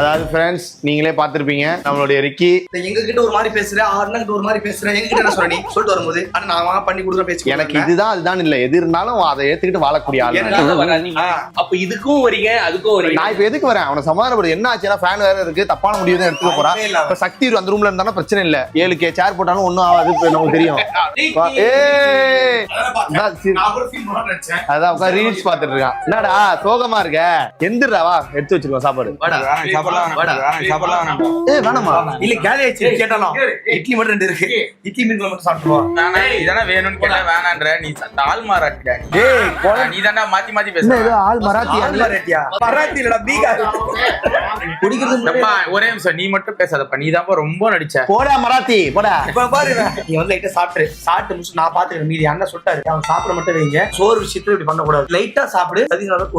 அதாவது ஃப்ரெண்ட்ஸ் நீங்களே பார்த்திருப்பீங்க. நம்மளுடைய ரிக்கி எங்க கிட்ட ஒரு மாதிரி பேசுற அண்ணன் கிட்ட ஒரு மாதிரி பேசுற எங்க கிட்ட என்ன சொல்ற நீ? சொல்லிட்டு வரும்போது ஆனா நான் பண்ணி கொடுக்குற பேச்சு எனக்கு இதுதான் அதுதான் இல்ல. எது இருந்தாலும் அதை ஏத்துக்கிட்டு வாழக்கூடிய ஆள். அப்ப இதுக்கும் வரீங்க அதுக்கும் வரீங்க. நான் இப்ப எதுக்கு வரேன்? அவனை சமாதானப்படு என்ன ஆச்சுன்னா ஃபேன் வேற இருக்கு. தப்பான முடிவு தான் எடுத்துக்க போறான். இப்ப சக்தி அந்த ரூம்ல இருந்தாலும் பிரச்சனை இல்ல. ஏழு கே சேர் போட்டாலும் ஒண்ணும் ஆகாது இப்ப நமக்கு தெரியும். அதான் உட்காந்து ரீல்ஸ் பாத்துட்டு இருக்கான். என்னடா சோகமா இருக்க? எடுத்துடுறா வா எடுத்து வச்சிருக்கோம் சாப்பாடு வேணாமா? இல்ல காலி கேட்டாலும். இட்லி மட்டும் ரெண்டு இருக்கு. இட்லி மீன் குழம்பு மட்டும் நானே இதெல்லாம் வேணும்னு கேட்டா வேணான்ற. நீ ஆள் மாறாட்டிடா நீ. ஏய் நீ மாத்தி மாத்தி பேசுற. ஏதோ ஆள் மராத்தி ரெட்டியா மராத்தி. இல்லடா பீகார். குடிக்கிறது ஒரே நிமிஷம் நீ மட்டும் பேசாதப்பா நீ தான்ப்பா ரொம்ப நடிச்ச. போடா மராத்தி போடா. இப்ப பாரு நீ வந்து லைட்டா சாப்பிட்டு சாப்பிட்டு முடிச்சு நான் பாத்துக்கிறேன். மீதி அண்ணன் சொல்லிட்டாரு அவன் சாப்பிட மட்டும் வைங்க. சோறு விஷயத்துல இப்படி பண்ண கூடாது லைட்டா சாப்பிடு.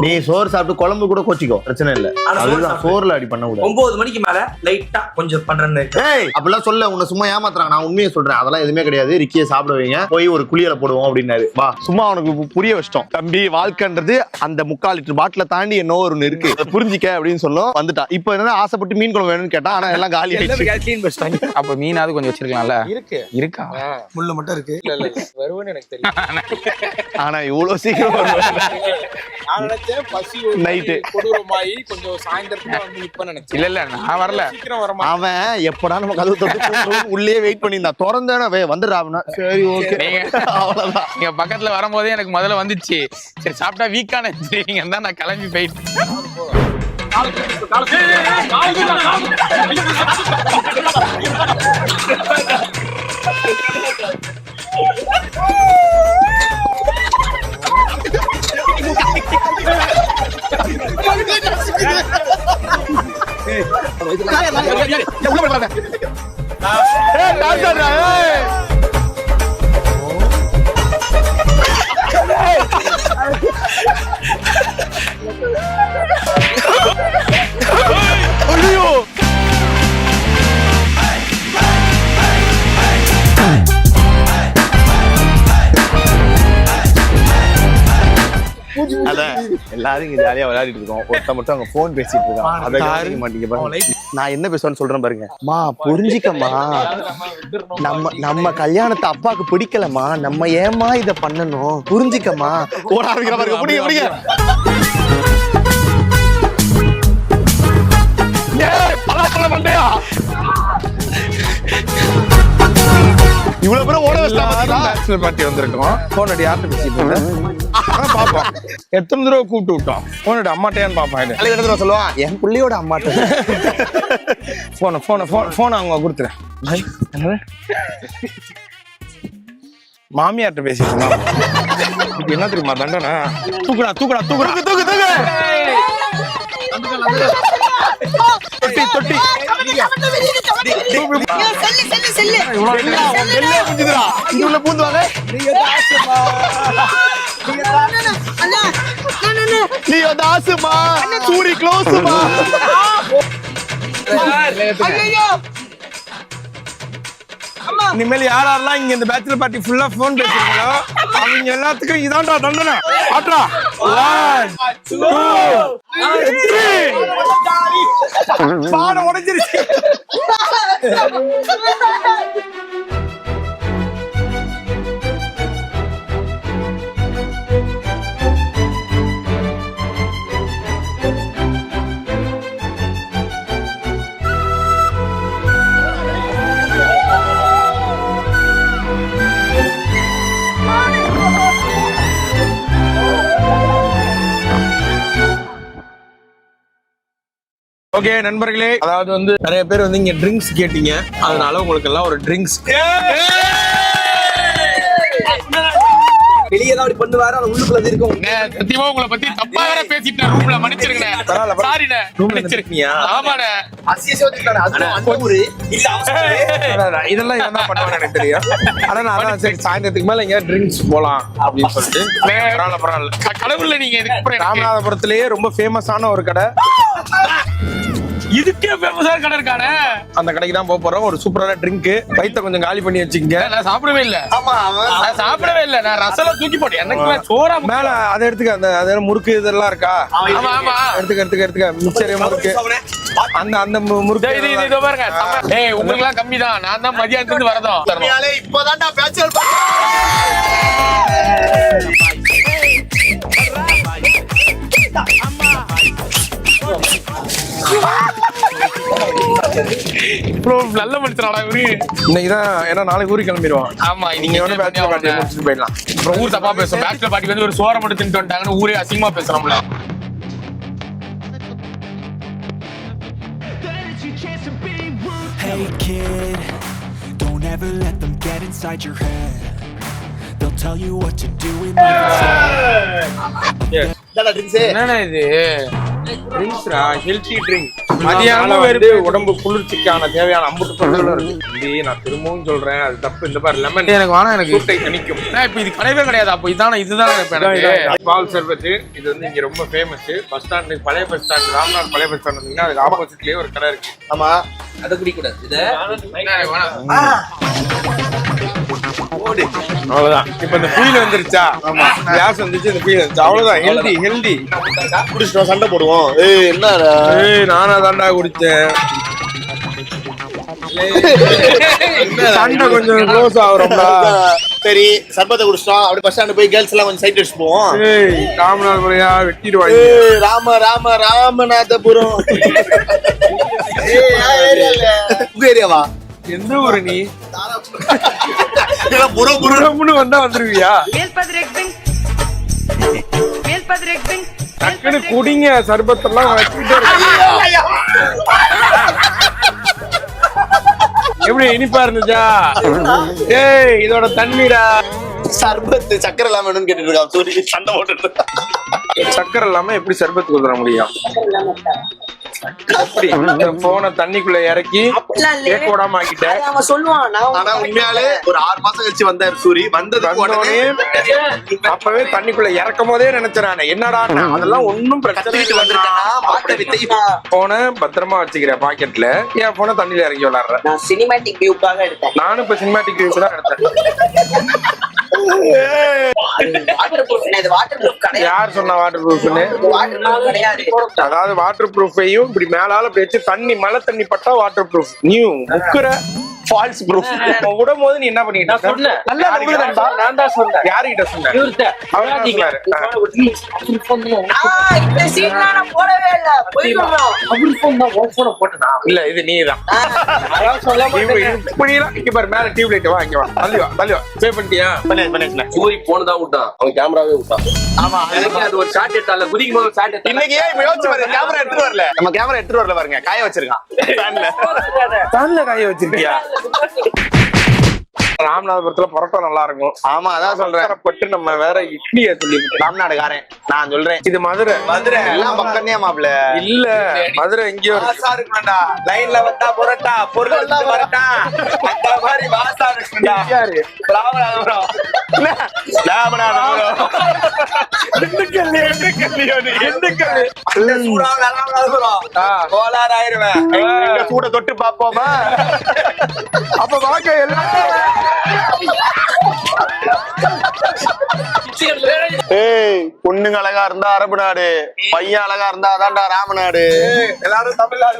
நீ சோறு சாப்பிட்டு குழம்பு கூட கோச்சிக்கோ. பிரச்சனை இல்ல. அதுதான். சோறுல அடி பண்ண கூடாது ஒன்பது மணிக்கு மேல லைட்டா கொஞ்சம் பண்றேன்னு அப்படிலாம் சொல்ல உன்னை சும்மா ஏமாத்துறாங்க. நான் உண்மையை சொல்றேன். அதெல்லாம் எதுவுமே கிடையாது. ரிக்கியை சாப்பிட வைங்க. போய் ஒரு குளியல போடுவோம் அப்படின்னாரு. வா. சும்மா அவனுக்கு பு- புரிய வச்சிட்டோம். தம்பி வாழ்க்கைன்றது அந்த முக்கால் லிட்டர் பாட்டில தாண்டி என்ன ஒண்ணு இருக்கு. அதை புரிஞ்சிக்க அப்படின்னு சொல்லும் வந்துட்டான். இப்போ என்ன ஆசைப்பட்டு மீன் குழம்பு வேணும்னு கேட்டா ஆனா எல்லாம் காலி ஆயிடுச்சு. அப்ப மீனாவது கொஞ்சம் வச்சிருக்கலாம்ல? இருக்கு. இருக்கா? முள்ளு மட்டும் இருக்கு. இல்ல இல்ல வருவேன்னு எனக்கு தெரியும். ஆனா இவ்வளவு சீக்கிரம் வருவாரு. நான் நினைச்சேன் பசி Night. கொடூரமாயி கொஞ்சம் சாயந்தரத்துல வந்து நிப்பேன்னு நினைச்சேன் இல்ல இல்ல நான் வரல அவன் எப்படா நம்ம கதவு தொட்டு உள்ளே வெயிட் பண்ணியிருந்தான் திறந்தானே வே வந்துடுறா அப்படின்னா சரி ஓகே அவ்வளவுதான் நீங்க பக்கத்துல வரும்போதே எனக்கு முதல்ல வந்துச்சு சரி சாப்பிட்டா வீக்கான நீங்க தான் நான் கிளம்பி போயிட்டு ஏய், டாக்டர்டா, ஏய். ஐயோ அதான் எல்லாரும் இங்க ஜாலியா விளையாடிட்டு இருக்கோம். ஒருத்த மட்டும் அங்க போன் பேசிட்டு இருக்கான். அதை கவனிக்க மாட்டீங்க பாருங்க. நான் என்ன பேசுவேன்னு சொல்றேன் பாருங்க. மா புரிஞ்சிக்கம்மா. நம்ம நம்ம கல்யாணத்தை அப்பாக்கு பிடிக்கலம்மா. நம்ம ஏமா இத பண்ணணும்? புரிஞ்சிக்கம்மா. ஓடாதுங்கிற பாருங்க? இவ்வளவு பேரும் ஓட பேச்சுலர் பார்ட்டி வந்திருக்கோம். போன் அடி யார்கிட்ட பேசிட்டு பாப்போம். எத்தனை தடவை கூப்பிட்டு விட்டோம்? போன் அடி அம்மாட்டையான்னு பாப்பேன் இது தலைவர் என்ன சொல்லுவான் என் பிள்ளையோட அம்மாட்ட. போன போன போன் போன் அவங்க கொடுத்துறேன்? மாமியார்ட்ட பேசிட்டு இருந்தான் இப்ப என்ன தெரியுமா தண்டனை? தூக்குடா தூக்குடா தூக்குடா. தூக்கு தூக்கு தொட்டி தொட்டி. பூந்துவாங்க. நீ தாசுமா சூரி க்ளோஸ்மா. இனிமேல் யார் யாரெல்லாம் இங்க இந்த பேச்சுலர் பார்ட்டி ஃபுல்லா போன் பேசுறீங்களோ அவங்க எல்லாத்துக்கும் இதான்டா தண்டனை. ஆட்ரா ஒன் டூ பாடம் உடைஞ்சிருச்சு ஓகே நண்பர்களே. அதாவது வந்து நிறைய பேர் வந்து இங்க ட்ரிங்க்ஸ் கேட்டீங்க. அதனால உங்களுக்கு எல்லாம் ஒரு ட்ரிங்க்ஸ் வெளியே தான் அப்படி பண்ணுவாரு அது உள்ளுக்குள்ள இருக்கும். சத்தியமா உங்களை பத்தி தப்பா வேற பேசிட்டேன். ரூம்ல மன்னிச்சிருங்க. சாரிண்ணே மன்னிச்சிருக்கீங்க இதெல்லாம் என்ன பண்ணுவாங்க எனக்கு தெரியும். ஆனா நான் சரி சாயந்தரத்துக்கு மேல எங்கேயாவது ட்ரிங்க்ஸ் போலாம் அப்படின்னு சொல்லிட்டு. பரவாயில்ல பரவாயில்ல கடவுள்ல நீங்க இதுக்கு ராமநாதபுரத்திலேயே ரொம்ப ஃபேமஸான ஒரு கடை. இதுக்கே ஃபேமஸா கடை இருக்கானே அந்த கடைக்கு தான் போக போறோம் ஒரு சூப்பரான ட்ரிங்க் வயித்த கொஞ்சம் காலி பண்ணி வச்சுக்கங்க நான் சாப்பிடவே இல்ல ஆமா நான் சாப்பிடவே இல்ல நான் ரசல தூக்கி போட்டேன் எனக்கு சோறா மேல அதை எடுத்துக்க அந்த அது முறுக்கு இதெல்லாம் இருக்கா ஆமா ஆமா எடுத்துக்க எடுத்துக்க எடுத்துக்க மிக்சர் முறுக்கு அந்த அந்த மு- முறுக்கு இது இது இதோ பாருங்க. ஏய் உங்களுக்கு எல்லாம் கம்மி தான் நான் தான் மதியானத்துல இருந்து வரதும். உண்மையாலே இப்போதான்டா பேச்சுலர் bro, நல்ல மனுஷனாடா இவரு. இன்னைக்கு தான் ஏன்னா நாளைக்கு ஊருக்கு கிளம்பிடுவான். ஆமா நீங்க வந்து பேச்சுலர் முடிச்சுட்டு போயிடலாம். அப்புறம் ஊர் தப்பா பேசும் பேச்சுலர் பார்ட்டி வந்து ஒரு சோற மட்டும் தின்ட்டு வந்துட்டாங்கன்னு ஊரே அசிங்கமா பேசுறோம்ல Hey kid, don't ever let them get inside your head. They'll tell you what to do in life. என்னடா இது? ட்ரிங்க்ஸ்ரா ஹெல்த்தி ட்ரிங்க் மதியானம் வந்து உடம்பு குளிர்ச்சிக்கான தேவையான அம்புட்டு பொருட்களும் இருக்கு நான் திரும்பவும் சொல்றேன் அது தப்பு. இந்த மாதிரி லெமன் எனக்கு வேணாம் எனக்கு. சூட்டை தணிக்கும் இப்ப இது கிடையவே கிடையாது அப்போ இதான இதுதான் எனக்கு. பால் சர்பத்து இது வந்து இங்க ரொம்ப ஃபேமஸ் பஸ் ஸ்டாண்டு பழைய பஸ் ஸ்டாண்ட் ராம்நாத் பழைய பஸ் ஸ்டாண்ட் வந்தீங்கன்னா அதுக்கு ஆப்போசிட்லயே ஒரு கடை இருக்கு. ஆமா அண்ணா, எனக்கு வேணாம். அவ்வளவுதான். இப்ப இந்த ஃபீல் வந்துருச்சா? ஆமா. கிளாஸ் வந்துச்சு இந்த ஃபீல் வந்துச்சு அவ்வளவுதான். ஹெல்தி ஹெல்தி குடிச்சிட்டோம் சண்டை போடுவோம். ஏய் என்னடா ஏய் நானா தாண்டா குடிச்சேன். சண்டை கொஞ்சம் க்ளோஸ் ஆகுறோம்டா. சரி சர்பத்தை குடிச்சிட்டோம். அப்படி பஸ் ஸ்டாண்ட் போய் கேர்ள்ஸ் எல்லாம் கொஞ்சம் சைட் அடிச்சு போவோம். காமராஜ் வெட்டிடுவாங்க. ஏய், ராம ராம ராமநாதபுரம். ஏரியாவா? எந்த ஊரு நீ? இதெல்லாம் புறம் புறம் புறம்னு வந்தா வந்துருவியா. டக்குன்னு குடிங்க சர்பத்தெல்லாம் வச்சுக்கிட்டே இருக்கு எப்படி இனிப்பா இருந்துச்சா? ஏய் இதோட தண்ணீரா? சர்பத்து சக்கரை இல்லாம வேணும்னு கேட்டுட்டு இருக்கான். சூரிய சண்டை போட்டுட்டு. சக்கரை இல்லாம எப்படி சர்பத் குதிர முடியும்? போனை தண்ணிக்குள்ள இறக்கி கேக் போடாம ஆக்கிட்ட. அவன் சொல்லுவான் நான் ஆனா உண்மையாலே ஒரு ஆறு மாசம் கழிச்சு வந்தாரு சூரி. உடனே வந்தோடனே அப்பவே தண்ணிக்குள்ள இறக்கும் போதே நினைச்சேன் நானு. என்னடா அதெல்லாம் ஒண்ணும் பிரச்சனை வித்தை. போனை பத்திரமா வச்சுக்கிறேன் பாக்கெட்ல என் போனை தண்ணியில இறங்கி விளாடுறேன். நான் சினிமேட்டிக் வியூக்காக எடுத்தேன். நானும் இப்ப சினிமாட்டிக் வியூஸ் தான் எடுத்தேன். யார் சொன்னா வாட்டர் ப்ரூஃப்னு அதாவது வாட்டர் ப்ரூஃபையும் இப்படி மேலால இப்படி வச்சு தண்ணி மழை தண்ணி பட்டா வாட்டர் ப்ரூஃப் நியூ முக்குற ஃபால்ஸ் ப்ரூஃப் விடும் போது நீ என்ன பண்ணிட்டு நான் சொன்னேன். நல்லா நம்புது நண்பா. நான் தான் சொன்னேன். யாருகிட்ட சொன்ன இவர்கிட்ட. அவர் என்ன சொன்னாரு? ஆ, இந்த சீன்லாம் நான் போடவே இல்ல. போய் சொல்றோம் அவர் phone தான், உன் போட்டனா? இல்ல இது நீதான். அதான் சொல்ல மாட்டேங்க. இப்படி எல்லாம் இங்க பாரு மேல டியூப் லைட் வா இங்க வா. தள்ளி வா தள்ளி வா பே பண்ணிட்டியா? பண்ணியாச்சு பண்ணியாச்சு சூரி phone தான் விட்டான். அவன் கேமராவே விட்டான். ஆமா அது ஒரு shot எடுத்தான்ல, குதிக்கும் போது shot எடுத்தான்ல. இன்னைக்கு ஏன் இப்ப யோசிச்சு பாருங்க கேமரா எடுத்துட்டு வரல. நம்ம கேமரா எடுத்துட்டு வரல பாருங்க. காய வச்சிருக்கான். ஃபேன்ல தண்ணில காய வச்சிருக்கியா? ராமநாதபுரத்துல பரோட்டா நல்லா இருக்கும். ஆமா அதான் சொல்றேன். பட்டு நம்ம வேற இட்லிய சொல்லி ராம்நாடுகாரன் நான் சொல்றேன். இது மதுரை. மதுரை. எல்லாம் பக்கம்னே மாப்ள இல்ல மதுரை எங்கேயோ இருக்கு. வாசா இருக்கணும்டா லைன்ல வந்தா புரட்டா பொருள் வரட்டா. அந்த மாதிரி வாசா இருக்கணும்டா யாரு? ராமநாதபுரம். ராமநாதபுரம். கோளாறு ஆயிருவேன் சூட தொட்டு பாப்போமா அப்ப வாக்க எல்லாம் ஏய் பொண்ணுங்க அழகா இருந்தா அரபு நாடு பையன் அழகா இருந்தா அதான்டா ராமநாடு எல்லாரும் தமிழ்நாடு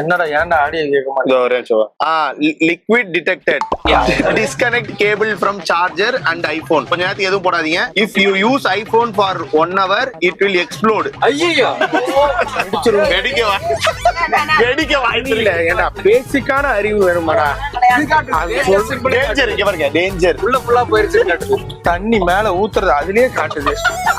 என்னடா ஏன்டா ஆடியோ கேட்க மாட்டேன் liquid detected disconnect cable from charger and iPhone கொஞ்ச நேரத்துக்கு எதுவும் போடாதீங்க. If you use iPhone for one hour it will explode ஐயையோ. வெடிக்க வெடிக்க வாய்ப்பு இல்ல. ஏன்டா பேசிக்கான அறிவு வேணுமாடா. டேஞ்சர் இங்க பாருங்க டேஞ்சர் உள்ள போயிருச்சுன்னு காட்டுது. தண்ணி மேல ஊத்துறது அதுலயே காட்டுது.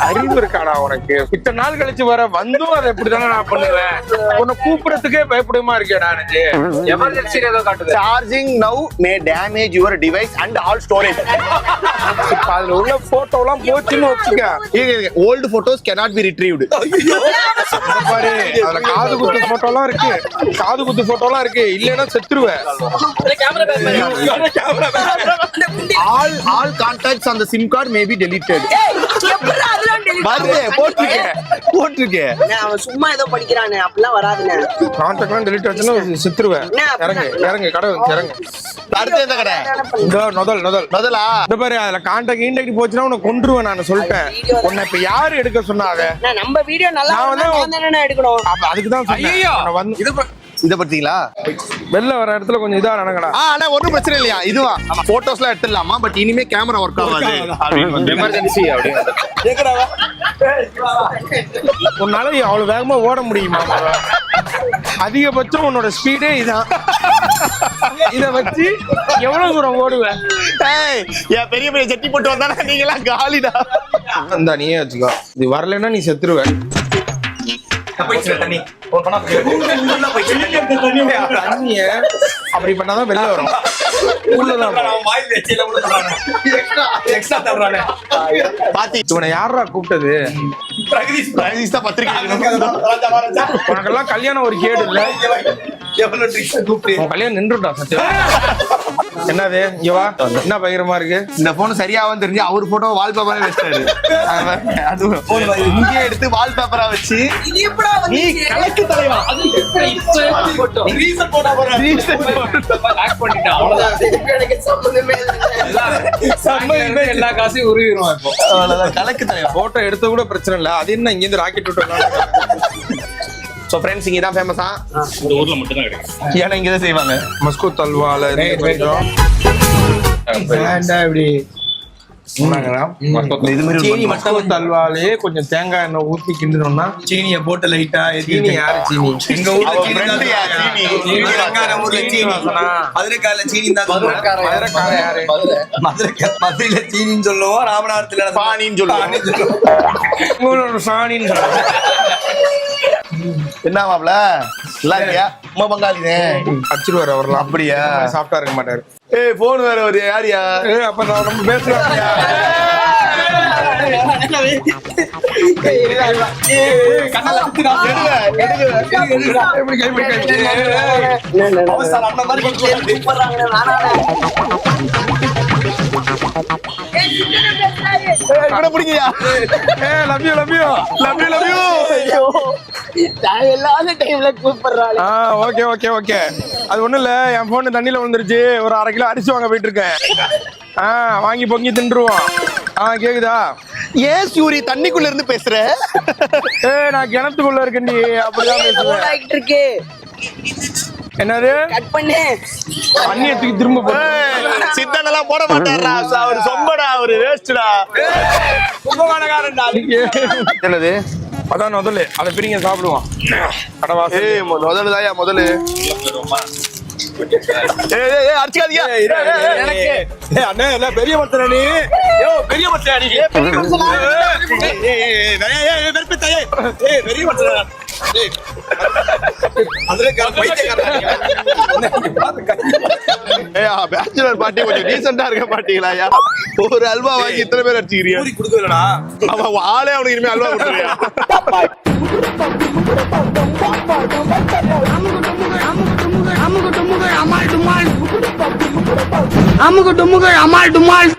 அறிவு இருக்காடா உனக்கு. இத்தனை நாள் கழிச்சு வர வந்தும் அதை இப்படிதானே நான் பண்ணுவேன். உன்னை கூப்பிடறதுக்கே பயப்படுமா இருக்கேடா எனக்கு. ன்னு ஏதோ காட்டுது. Charging now may damage your device and all storage இப்ப அதுல உள்ள போட்டோ எல்லாம் போச்சுன்னு வச்சுக்க. Old photos cannot be retrieved. இத பாரு. அதுல காது குத்து போட்டோ எல்லாம் இருக்கு. காது குத்து போட்டோ எல்லாம் இருக்கு. இல்லைன்னா செத்துருவேன். all contacts on the sim card may be deleted. ஏய், எப்படிடா அதெல்லாம் delete வருது போட்டிருக்கேன் போட்டிருக்கேன். அவன் சும்மா ஏதோ படிக்கிறானே அப்படிலாம் வராதுண்ணே. கான்டாக்ட்லாம் டெலிட் ஆச்சுன்னா சித்துருவேன். என்ன இறங்கு இறங்கு கடை இறங்கு. அடுத்து எந்த கடை? இந்த நொதல் நொதல். முதலா இந்த பாரு அதுல கான்டாக்ட் ஈண்டாக்ட் போச்சுன்னா உன்னை கொன்றுவேன் நான் சொல்லிட்டேன். உன்னை இப்ப யாரு எடுக்க சொன்னாங்க அண்ணே, நம்ம வீடியோ நல்லா நான் வந்து- வந்தா நான் தானே எடுக்கணும். அப்ப அதுக்கு தான் சொன்னேன் வந்து இது இத பாத்தீங்களா? வெளில வர இடத்துல கொஞ்சம் இதா நடங்கடா. ஆ ஆனா ஒண்ணும் பிரச்சனை இல்லையா? இதுவா? போட்டோஸ்லாம் எடுத்துடலாமா? பட் இனிமே கேமரா ஒர்க் ஆகாது. எமர்ஜென்சி உன்னால அவ்வளவு வேகமா ஓட முடியுமா? அதிகபட்சம் உன்னோட ஸ்பீடே இதான். இத வச்சு எவ்வளவு தூரம் ஓடுவேன் ஏய், என் பெரிய பெரிய ஜட்டி போட்டு வந்தானா? நீங்க எல்லாம் காலிடா நீயே வச்சுக்கோ. இது வரலைன்னா நீ செத்துருவ. போயிடுச்சு தண்ணி. ஒரு பண்ணா உள்ள போயிடுச்சு தண்ணிய அப்படி பண்ணாதான் வெளில வரும். உனக்கெல்லாம் கல்யாணம் ஒரு கேடு இல்ல. கல்யாணம் நின்றுட்டா சத்தியம்? என்னது? இங்க வா. என்ன பயங்கரமா இருக்கு? இந்த போன் சரியாவும் தெரிஞ்சு அவர் போட்டோ வால்பேப்பரே வச்சிட்டாரு. அது இங்கே எடுத்து வால்பேப்பரா வச்சு நீ வந்து கலக்கு தலைவா? எல்லா காசையும் உருவிடுவான் இப்போ. அவ்வளவுதான். கலக்கு தலைவா? போட்டோ எடுத்த கூட பிரச்சனை இல்ல. அது என்ன இங்க இருந்து ராக்கெட் விட்டு சோ ஃப்ரெண்ட்ஸ் இங்க தான் ஃபேமஸா இந்த ஊர்ல மட்டும் தான் கிடைக்கும். ஏன்னா இங்க தான் செய்வாங்க. மஸ்கோ தல்வால இப்படி. தல்வாலே கொஞ்சம் தேங்காய் எண்ணெய் ஊத்தி கிண்டணும்னா சீனிய போட்டு லைட்டா சீனி யாரு சீனி? எங்க ஊர்ல சீனி. மதுரைக்காரல சீனி. தான் மதுரையில சீனின்னு சொல்லுவோம் ராமநாதத்துல பானின்னு சொல்லுவோம். உங்களோட சாணின்னு சொல்றாங்க. என்ன மாப்ள நல்லா இருக்கியா உமா பங்காளினே அடிச்சிருவாரு அவர்லாம் அப்படியா சாப்பிட்டா இருக்க மாட்டாரு ஏய் போன் வேற ஒரு யாரியா ஏ அப்ப நான் நம்ம பேசலாம் அவசரம் அந்த மாதிரி பிடிக்கியா ஏ love you love you love you love you தேவையில்லாத டைம்ல கூப்பிடுறாள். ஆ ஓகே ஓகே ஓகே அது ஒண்ணும் இல்ல என் போன் தண்ணியில விழுந்துருச்சு. ஒரு அரை கிலோ அரிசி வாங்க போயிட்டு இருக்கேன். ஆ வாங்கி பொங்கி தின்றுவோம். ஆ கேக்குதா? ஏன் சூரி தண்ணிக்குள்ள இருந்து பேசுற? ஏ நான் கிணத்துக்குள்ள இருக்கேன்டி அப்படிதான் இருக்கு? என்னது? கட் பண்ணு. தூக்கி திரும்ப போடு. சித்தனெல்லாம் போட மாட்டாரா அவர் சொம்படா அவரு வேஸ்டா என்னது? அதான் முதல்ல அதை பிரிங்க சாப்பிடுவோம். கடவாசி ஏய் முதல்ல தாயா முதல்ல பெரிய மத்தன நீ? பெரிய மச்சான் நீ? ஏய் பெரிய ஏய் பெரிய மச்சான் பேச்சுலர் பார்ட்டி கொஞ்சம் டீசெண்டா இருக்க மாட்டீங்களா யா ஒரு அல்வா வாங்கி இத்தனை பேர் அடிச்சுக்கிறியா கொடுக்கலடா அவன் ஆளே அவனுக்கு இனிமே அல்வா கொடுத்துறியா அமுகு டுமுகு அமால் டுமால்.